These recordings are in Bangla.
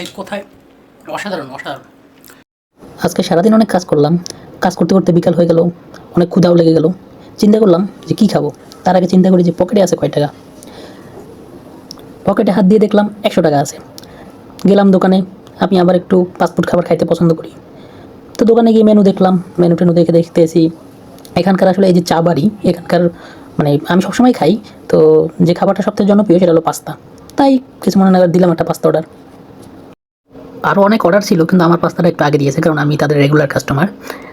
এই কোথায়? অসাধারণ অসাধারণ। আজকে সারাদিন অনেক কাজ করলাম। কাজ করতে করতে বিকাল হয়ে গেল, অনেক ক্ষুধাও লেগে গেল। চিন্তা করলাম যে কী খাব? তার আগে চিন্তা করি যে পকেটে আছে কয় টাকা। পকেটে হাত দিয়ে দেখলাম একশো টাকা আছে। গেলাম দোকানে, আমি আবার একটু ফাস্টফুড খাবার খাইতে পছন্দ করি। তো দোকানে গিয়ে মেনু দেখলাম মেনু টেনু দেখে দেখতেছি, এখানকার আসলে এই যে চা বাড়ি, এখানকার মানে আমি সবসময় খাই। তো যে খাবারটা সবথেকে জনপ্রিয় সেটা হলো পাস্তা। তাই কিছু মনে না দিলাম একটা পাস্তা অর্ডার আরও অনেক অর্ডার ছিল, কিন্তু আমার পাস্তাটা একটু আগে দিয়েছে, কারণ আমি তাদের রেগুলার কাস্টমার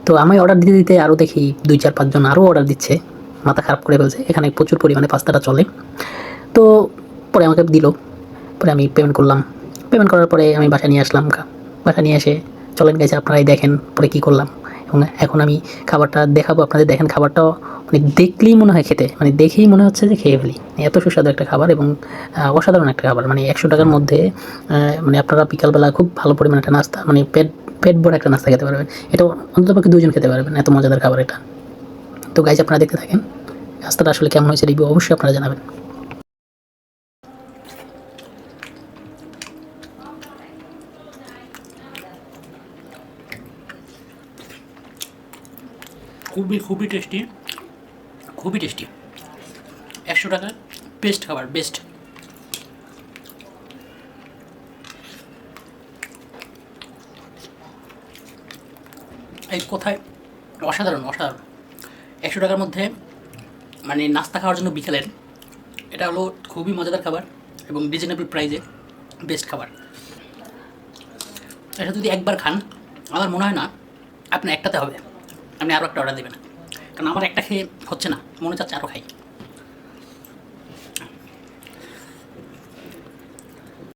তো আমি অর্ডার দিতে দিতে আরও দেখি দুই চার পাঁচজন আরও অর্ডার দিচ্ছে, মাথা খারাপ করে ফেলছে। এখানে প্রচুর পরিমাণে পাস্তাটা চলে। তো পরে আমাকে দিল। পরে আমি পেমেন্ট করলাম। পেমেন্ট করার পরে আমি বাসা নিয়ে আসলাম। বাসা নিয়ে এসে, চলেন গেছে আপনারাই দেখেন পরে কী করলাম। এবং এখন আমি খাবারটা দেখাবো, আপনাদের দেখেন খাবারটাও মানে দেখলেই মনে হয় খেতে মানে দেখেই মনে হচ্ছে যে খেয়ে ফেলি। এত সুস্বাদু একটা খাবার এবং অসাধারণ একটা খাবার। মানে একশো টাকার মধ্যে মানে আপনারা বিকালবেলা খুব ভালো পরিমাণে একটা নাস্তা মানে পেট পেট ভরে একটা নাস্তা খেতে পারবেন। এটা অন্ততপক্ষে দুজন খেতে পারবেন, এত মজাদার খাবার এটা। তো গাইজ আপনারা দেখতে থাকেন, রাস্তাটা আসলে কেমন হয়েছে রিভিউ অবশ্যই আপনারা জানাবেন। খুবই খুবই টেস্টি খুবই টেস্টি। একশো টাকা বেস্ট খাবার বেস্ট এই কোথায়? অসাধারণ অসাধারণ। একশো টাকার মধ্যে মানে নাস্তা খাওয়ার জন্য বিকেলের, এটা হলো খুবই মজাদার খাবার এবং রিজনেবল প্রাইসে বেস্ট খাবার। এটা যদি একবার খান, আমার মনে হয় না আপনি একটাতে হবে। আপনি আরও একটা অর্ডার দেবেন। কারণ আমার একটা খেয়ে হচ্ছে না মনে হচ্ছে আরও খাই।